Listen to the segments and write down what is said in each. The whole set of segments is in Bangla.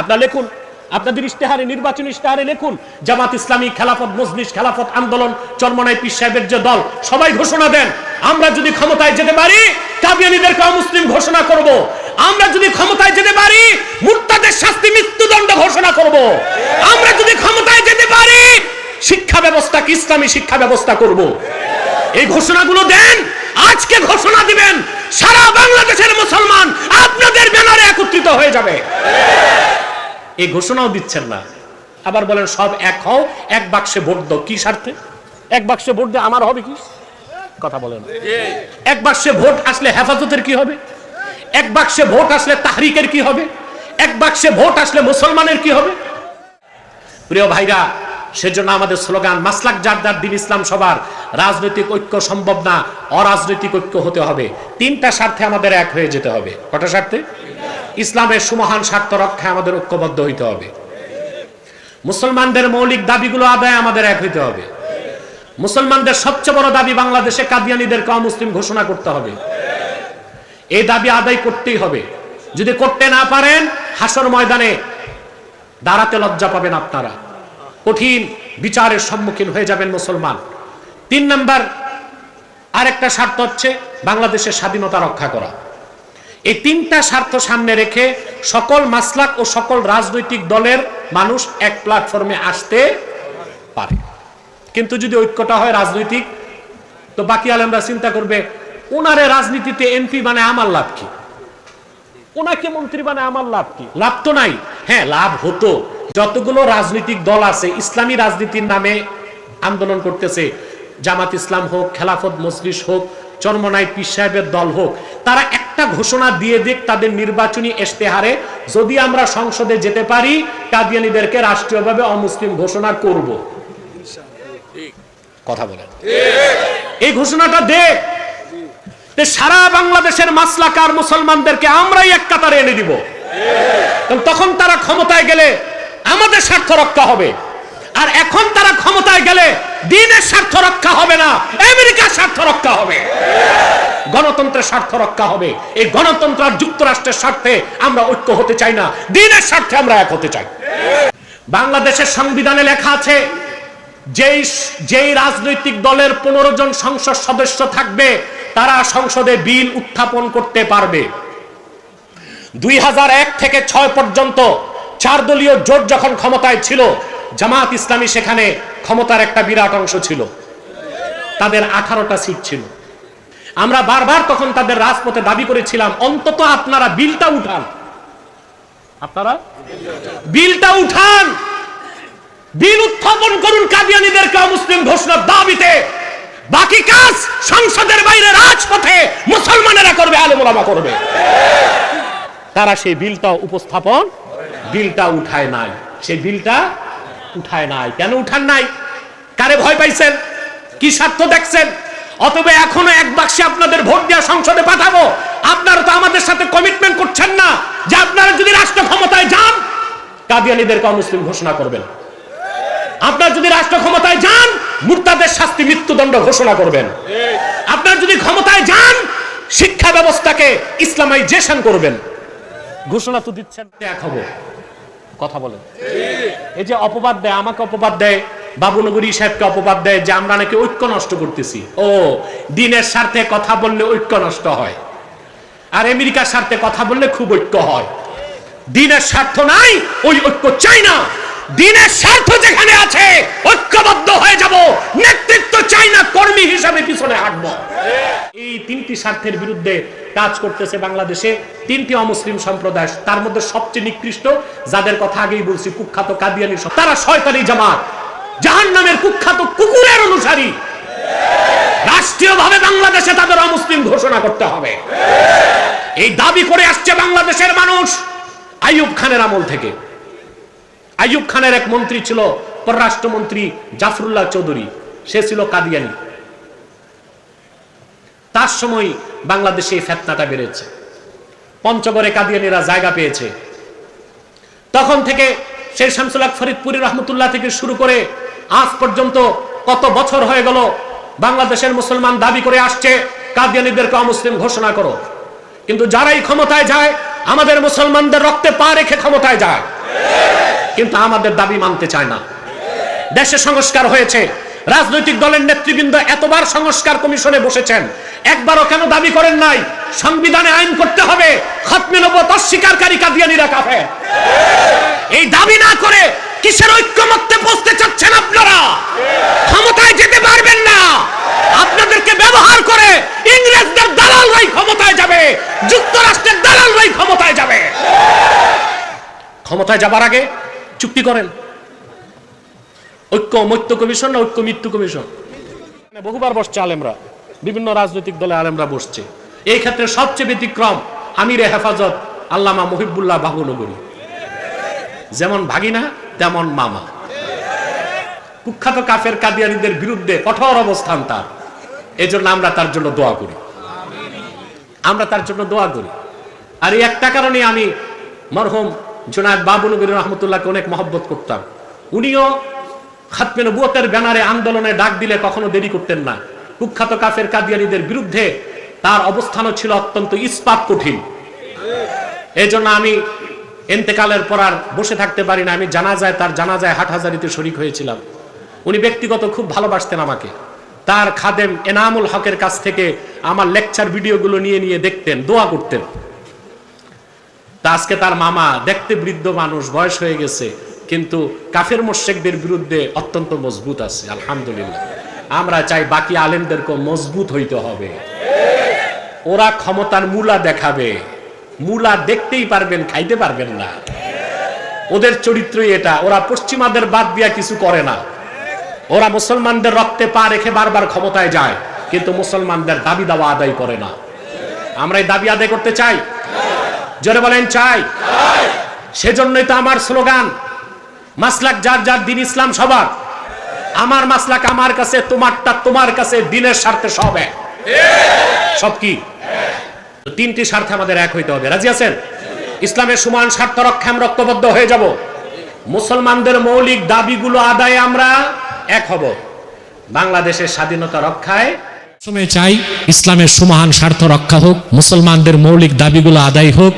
আপনারা লিখুন, আপনাদের ইশতেহারে, নির্বাচনী ইশতেহারে লিখুন, জামাত ইসলামী খেলাফত মজলিস, খেলাফত আন্দোলন চরমনাই পীর সাহেবের যে দল, সবাই ঘোষণা দেন। আমরা যদি ক্ষমতায় যেতে পারি কাবিয়ানিদেরকে অমুসলিম ঘোষণা করব। আমরা যদি ক্ষমতায় যেতে পারি, মুরতাদের শাস্তি মৃত্যুদণ্ড ঘোষণা করব। আমরা যদি ক্ষমতায় যেতে পারি, শিক্ষা ব্যবস্থাকে ইসলামী শিক্ষা ব্যবস্থা করব। এই ঘোষণাগুলো দেন, আজকে ঘোষণা দিবেন, সারা বাংলাদেশের মুসলমান আপনাদের ব্যানারে একত্রিত হয়ে যাবে। এই ঘোষণাও দিচ্ছেন না। আবার বলেন, সব এক হও, এক বাক্সে ভোট দাও, কি স্বার্থে? এক বাক্সে ভোট দিয়ে আমার হবে কি? কথা বলেন। এক বাক্সে ভোট আসলে হেফাজতের কি হবে? এক বাক্সে ভোট আসলে তাহরিকের কি হবে? এক বাক্সে ভোট আসলে মুসলমানের কি হবে? প্রিয় ভাইরা, সেজন্য আমাদের স্লোগান, মাসলাক যার দিন ইসলাম সবার, রাজনৈতিক ঐক্য সম্ভব না, অরাজনৈতিক ঐক্য হতে হবে। তিনটা স্বার্থে আমাদের এক হয়ে যেতে হবে। কটা স্বার্থে? ইসলামের সুমহান স্বার্থ রক্ষায় আমাদের ঐক্যবদ্ধ হইতে হবে। মুসলমানদের মৌলিক দাবিগুলো আদায় আমাদের এক হইতে হবে। মুসলমানদের সবচেয়ে বড় দাবি বাংলাদেশে কাদিয়ানিদেরকে অমুসলিম ঘোষণা করতে হবে। এই দাবি আদায় করতেই হবে। যদি করতে না পারেন, হাসর ময়দানে দাঁড়াতে লজ্জা পাবেন আপনারা। কঠিন বিচারের সম্মুখীন হয়ে যাবেন মুসলমান। তিন নাম্বার, আরেকটা স্বার্থ হচ্ছে বাংলাদেশের স্বাধীনতা রক্ষা করা। এই তিনটা স্বার্থ সামনে রেখে সকল মাসলাক ও সকল রাজনৈতিক দলের মানুষ এক প্ল্যাটফর্মে আসতে পারে। কিন্তু যদি ঐক্যটা হয় রাজনৈতিক, তো বাকি আলেমরা চিন্তা করবে ওনারে রাজনীতিতে এমপি মানে আমার লাভ কি? ওনাকে মন্ত্রী মানে আমার লাভ কি? লাভ তো নাই। হ্যাঁ লাভ হতো। যতগুলো রাজনৈতিক দল আছে, ইসলামী রাজনীতির নামে আন্দোলন করতেছে, জামাত ইসলাম হোক, খেলাফত মজলিস হোক, চরমনাই পীর সাহেবের দল হোক, তারা একটা ঘোষণা দিয়ে দিক তাদের নির্বাচনী ইশতেহারে। যদি আমরা সংসদে যেতে পারি, কাদিয়ানিদেরকে রাষ্ট্রীয়ভাবে অমুসলিম ঘোষণা করব। কথা বলেন। এই ঘোষণাটা দেখ। সারা বাংলাদেশের মাসলাকার মুসলমানদেরকে আমরাই এক কাতারে এনে দিব। তখন তারা ক্ষমতায় গেলে আমাদের স্বার্থ রক্ষা হবে। আর এখন তারা ক্ষমতায় গেলে দিনের স্বার্থ রক্ষা হবে না, আমেরিকার স্বার্থ রক্ষা হবে। গণতন্ত্রের স্বার্থ রক্ষা হবে। এই গণতন্ত্র আর যুক্তরাষ্ট্রের স্বার্থে আমরা ঐক্য হতে চাই না। দিনের স্বার্থে আমরা এক হতে চাই। বাংলাদেশের সংবিধানে লেখা আছে, যেই যেই রাজনৈতিক দলের পনেরো জন সংসদ সদস্য থাকবে, তারা সংসদে বিল উত্থাপন করতে পারবে। দুই হাজার এক থেকে ছয় পর্যন্ত চার দলীয় জোট যখন ক্ষমতায় ছিল জামাত ইসলামী সেখানে ক্ষমতার একটা বিরাট অংশ ছিল। তাদের আঠারোটা সিট ছিল। আমরা বারবার তখন তাদের রাজপথে দাবি করেছিলাম, অন্তত আপনারা বিলটা উঠান। আপনারা? বিলটা উঠান! বিল উত্থাপন করুন কাদিয়ানিদেরকে অমুসলিম ঘোষণার দাবিতে। বাকি কাজ সংসদের বাইরে, রাজপথে মুসলমানেরা করবে, আলেমুলামা করবে। তারা সেই বিলটা উপস্থাপন, বিলটা উঠায় নাই। সেই বিলটা উঠায় নাই। কেন উঠান নাই? কারে ভয় পাইছেন? কি স্বার্থ দেখছেন? অতবে এখনও এক বাক্সে আপনাদের ভোট দেওয়া সংসদে পাঠাবো। আপনারা তো আমাদের সাথে কমিটমেন্ট করছেন না। যে আপনারা যদি রাষ্ট্র ক্ষমতায় যান, কাদিয়ানিদেরকে অমুসলিম ঘোষণা করবেন। আপনার যদি রাষ্ট্র ক্ষমতায় যান, মুরতাদের শাস্তি মৃত্যুদণ্ড ঘোষণা করবেন। আপনার যদি ক্ষমতায় যান, শিক্ষা ব্যবস্থাকে ইসলামাইজেশন করবেন। ঘোষণা তো দিচ্ছেন, এক কথা বলেন। এই যে অপবাদ দেয়, আমাকে অপবাদ দেয় বাবুনগরী সাহেবকে অপবাদ দেয় যে আমরা নাকি ঐক্য নষ্ট করতেছি। ও, দিনের স্বার্থে কথা বললে ঐক্য নষ্ট হয়। আর আমেরিকার স্বার্থে কথা বললে খুব ঐক্য হয়। দিনের স্বার্থ নাই, ওই ঐক্য চাই না। দিনের স্বার্থ যেখানে আছে, ঐক্যবদ্ধ হয়ে যাব। নেতৃত্ব চাই না, কর্মী হিসাবে পিছনে হাঁটব। এই তিনটি স্বার্থের বিরুদ্ধে কাজ করতেছে বাংলাদেশে তিনটি অমুসলিম সম্প্রদায়। তার মধ্যে সবচেয়ে নিকৃষ্ট, যাদের কথা আগেই বলছি, কুখ্যাত কাদিয়ানি তারা শয়তানি জামাত। জাহান নামের কুখ্যাত কুকুরের অনুসারী। রাষ্ট্রীয়ভাবে বাংলাদেশে তাদের অমুসলিম ঘোষণা করতে হবে। এই দাবি করে আসছে বাংলাদেশের মানুষ আইয়ুব খানের আমল থেকে। আইয়ুব খানের এক মন্ত্রী ছিল পররাষ্ট্রমন্ত্রী জাফরুল্লাহ চৌধুরী। সে ছিল কাদিয়ানি। তার সময় বাংলাদেশে এই ফেতনাটা বেড়েছে। পঞ্চগড়ে কাদিয়ানিরা জায়গা পেয়েছে। তখন থেকে সেই শামসুল্লাহ ফরিদপুরি রহমতুল্লাহ থেকে শুরু করে আজ পর্যন্ত কত বছর হয়ে গেল বাংলাদেশের মুসলমান দাবি করে আসছে কাদিয়ানিদেরকে অমুসলিম ঘোষণা করো। কিন্তু যারাই ক্ষমতায় যায়, আমাদের মুসলমানদের রক্তে পা রেখে ক্ষমতায় যায়। কিন্তু আমাদের দাবি মানতে চায় না। দেশে সংস্কার হয়েছে। রাজনৈতিক দলের নেতৃবৃন্দ এতবার সংস্কার কমিশনে বসেছেন। একবারও কেন দাবি করেন নাই? সংবিধানে আইন করতে হবে। খতমে অস্বীকারী কাদিয়ানিরা কাফে এই দাবি না করে কিসের ঐক্যমত্যে পৌঁছতে চাচ্ছেন আপনারা? ক্ষমতায় যেতে পারবেন না। আপনাদেরকে ব্যবহার করে ইংরেজদের দালালরাই ক্ষমতায় যাবে, যুক্তরাষ্ট্রের দালালরাই ক্ষমতায় যাবে। ক্ষমতায় যাবার আগে চুক্তি করেন। ঐক্য মৈত্য কমিশন না ঐক্য মৃত্যু কমিশন? বহুবার বসছে আলেমরা, বিভিন্ন রাজনৈতিক দলে আলেমরা বসছে। এই ক্ষেত্রে সবচেয়ে ব্যতিক্রম আমিরে হেফাজত আল্লামা মহিবুল্লাহ বাবুনগরী যেমন ভাগিনা তেমন মামা। কুখ্যাত কাফের কাদিয়ানিদের বিরুদ্ধে কঠোর অবস্থান তার। এজন্য আমরা তার জন্য দোয়া করি। আমরা তার জন্য দোয়া করি। আর এই একটা কারণে আমি মরহম জোনায়দ বাবুনগরী রহমতুল্লাহকে অনেক মহব্বত করতাম। উনিও খাতমে নবুয়তের ব্যানারে আন্দোলনে ডাক দিলে কখনো দেরি করতেন না। কুখ্যাত কাফের কাদিয়ানিদের বিরুদ্ধে তার অবস্থানও ছিল অত্যন্ত ইস্পাত কঠিন। এই জন্য আমি এন্তেকালের পর আর বসে থাকতে পারি না। আমি জানাজায়, তার জানাজায় হাটহাজারিতে শরিক হয়েছিলাম। উনি ব্যক্তিগত খুব ভালোবাসতেন আমাকে। তার খাদেম এনামুল হকের কাছ থেকে আমার লেকচার ভিডিওগুলো নিয়ে নিয়ে দেখতেন, দোয়া করতেন। তা আজকে তার মামা দেখতে বৃদ্ধ মানুষ, বয়স হয়ে গেছে, কিন্তু কাফের মোশেকদের বিরুদ্ধে অত্যন্ত মজবুত আছে, আলহামদুলিল্লাহ। আমরা চাই বাকি আলেমদেরকে মজবুত হইতে হবে। ওরা ক্ষমতার মূলা দেখাবে। মূলা দেখতেই পারবেন, খাইতে পারবেন না। ওদের চরিত্রই এটা। ওরা পশ্চিমাদের বাদ দিয়া কিছু করে না। ওরা মুসলমানদের রক্তে পা রেখে বারবার ক্ষমতায় যায়, কিন্তু মুসলমানদের দাবি দাওয়া আদায় করে না। আমরা এই দাবি আদায় করতে চাই? জোরে বলেন, চাই। সেজন্যই তো আমার স্লোগান, মাসলাক যার যার দিন ইসলাম সবার। আমার মাসলাক আমার কাছে, তোমারটা তোমার কাছে, দিনের স্বার্থে সব এক। সব কি? তিনটি স্বার্থে আমাদের এক হইতে হবে। রাজি আছেন? ইসলামের সমান স্বার্থ রক্ষা আমরা ঐক্যবদ্ধ হয়ে যাব। মুসলমানদের মৌলিক দাবিগুলো আদায়ে আমরা এক হব। বাংলাদেশের স্বাধীনতা রক্ষায় সময় চাই ইসলামের সুমহান স্বার্থ রক্ষা হোক, মুসলমানদের মৌলিক দাবিগুলো আদায় হোক,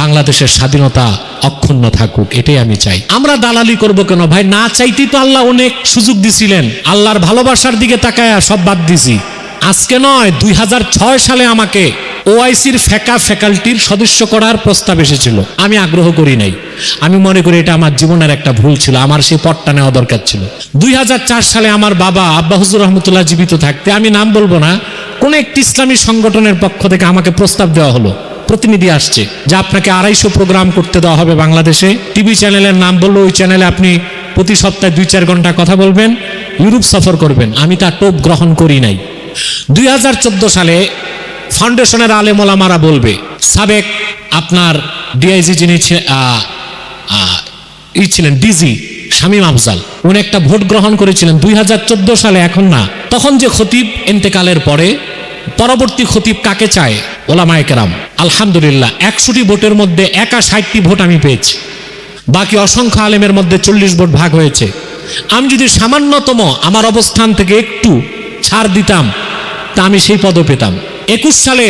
বাংলাদেশের স্বাধীনতা অক্ষুণ্ণ থাকুক, এটাই আমি চাই। আমরা দালালি করব কেন ভাই? না চাইতেই তো আল্লাহ অনেক সুযোগ দিছিলেন। আল্লাহর ভালোবাসার দিকে তাকায় সব বাদ দিছি। আজকে নয়, দুই সালে আমাকে ওআইসির ফেকা ফ্যাকাল্টির সদস্য করার প্রস্তাব এসেছিল। আমি আগ্রহ করি নাই। আমি মনে করি এটা আমার জীবনের একটা ভুল ছিল। আমার সেই পটটা নেওয়া দরকার ছিল। দুই হাজার চার সালে আমার বাবা আব্বা হুজুর রহমতুল্লাহ জীবিত থাকতে আমি নাম বলব না, কোন একটি ইসলামী সংগঠনের পক্ষ থেকে আমাকে প্রস্তাব দেওয়া হলো। প্রতিনিধি আসছে যে আপনাকে আড়াইশো প্রোগ্রাম করতে দেওয়া হবে বাংলাদেশে। টিভি চ্যানেলের নাম বলল, ওই চ্যানেলে আপনি প্রতি সপ্তাহে দুই চার ঘণ্টা কথা বলবেন, ইউরোপ সফর করবেন। আমি তা টোপ গ্রহণ করি নাই। দুই হাজার চোদ্দ সালে ফাউন্ডেশনের আলেমোলামারা বলবে, সাবেক আপনার ডিআইজি যিনি ই ছিলেন ডিজি শামীম আফজাল, উনি একটা ভোট গ্রহণ করেছিলেন দুই হাজার চোদ্দ সালে, এখন না। তখন যে খতিব এন্তেকালের পরে, পরবর্তী খতিব কাকে চায়? ওলামায়ে কেরাম। আলহামদুলিল্লাহ, একশোটি ভোটের মধ্যে একা ষাটটি ভোট আমি পেয়েছি। বাকি অসংখ্য আলেমের মধ্যে চল্লিশ ভোট ভাগ হয়েছে। আমি যদি সামান্যতম আমার অবস্থান থেকে একটু ছাড় দিতাম, তা আমি সেই পদও পেতাম। একুশ সালে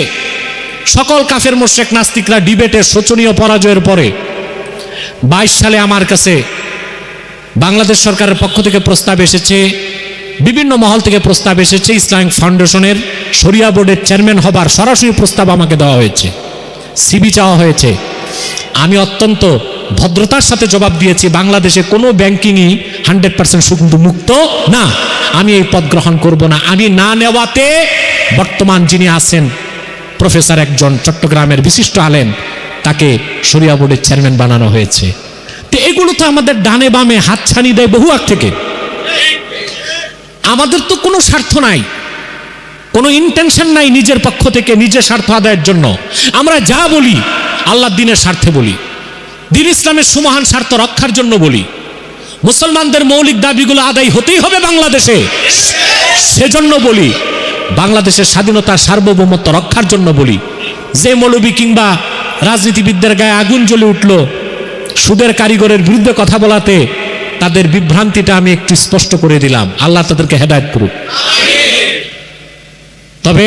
সকল কাফের মোশেক নাস্তিকরা ডিবেটে শোচনীয় পরাজয়ের পরে বাইশ সালে আমার কাছে বাংলাদেশ সরকারের পক্ষ থেকে প্রস্তাব এসেছে, বিভিন্ন মহল থেকে প্রস্তাব এসেছে, ইসলামিক ফাউন্ডেশনের শরিয়া বোর্ডের চেয়ারম্যান হবার সরাসরি প্রস্তাব আমাকে দেওয়া হয়েছে, সিবি চাওয়া হয়েছে। আমি অত্যন্ত ভদ্রতার সাথে জবাব দিয়েছি, বাংলাদেশে কোনো ব্যাংকিংই হান্ড্রেড পার্সেন্ট মুক্ত না। আমি এই পদ গ্রহণ করব না। আমি না নেওয়াতে বর্তমান যিনি আছেন প্রফেসর একজন চট্টগ্রামের বিশিষ্ট আলেম, তাকে শরিয়া বোর্ডের চেয়ারম্যান বানানো হয়েছে। তো এগুলো তো আমাদের ডানে বামে হাত হাতছানি দেয় বহু আগ থেকে। আমাদের তো কোনো স্বার্থ নাই, কোনো ইন্টেনশন নাই নিজের পক্ষ থেকে নিজের স্বার্থ আদায়ের জন্য। আমরা যা বলি আল্লাহ দিনের স্বার্থে বলি, দিন ইসলামের সুমহান স্বার্থ রক্ষার জন্য বলি। মুসলমানদের মৌলিক দাবিগুলো আদায় হতেই হবে বাংলাদেশে। সেজন্য বলি বাংলাদেশের স্বাধীনতা সার্বভৌমত্ব রক্ষার জন্য বলি, যে মৌলবী কিংবা রাজনীতিবিদদের গায়ে আগুন জ্বলে উঠল, সুদের কারিগরের বিরুদ্ধে কথা বলাতে তাদের বিভ্রান্তিটা আমি একটু স্পষ্ট করে দিলাম। আল্লাহ তাদেরকে হেদায়ত করুক। তবে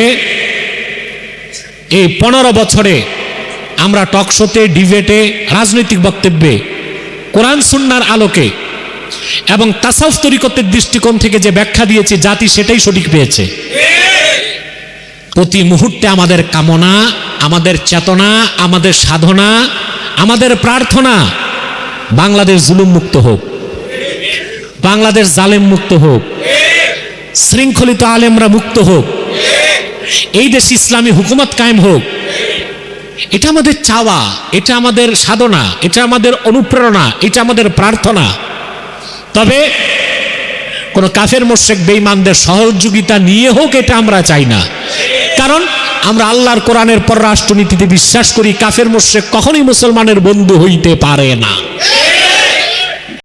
এই পনেরো বছরে আমরা টকশোতে ডিবেটে, রাজনৈতিক বক্তব্যে, কোরআন সুন্নার আলোকে এবং তাসাউফ তরিকতের দৃষ্টিকোণ থেকে যে ব্যাখ্যা দিয়েছে, জাতি সেটাই সঠিক পেয়েছে। প্রতি মুহূর্তে আমাদের কামনা, আমাদের চেতনা, আমাদের সাধনা, আমাদের প্রার্থনা, বাংলাদেশ জুলুম মুক্ত হোক। বাংলাদেশ জালেম মুক্ত হোক। শৃঙ্খলিত আলেমরা মুক্ত হোক। এই দেশ ইসলামী হুকুমত কায়েম হোক। এটা আমাদের চাওয়া, এটা আমাদের সাধনা, এটা আমাদের অনুপ্রেরণা, এটা আমাদের প্রার্থনা। তবে কোন কাফের মোর্শেক বেঈমানদের সহযোগিতা নিয়ে হোক, এটা আমরা চাই না। কারণ আমরা আল্লাহর কোরআনের পররাষ্ট্রনীতিতে বিশ্বাস করি, কাফের মোর্শেক কখনোই মুসলমানের বন্ধু হইতে পারে না।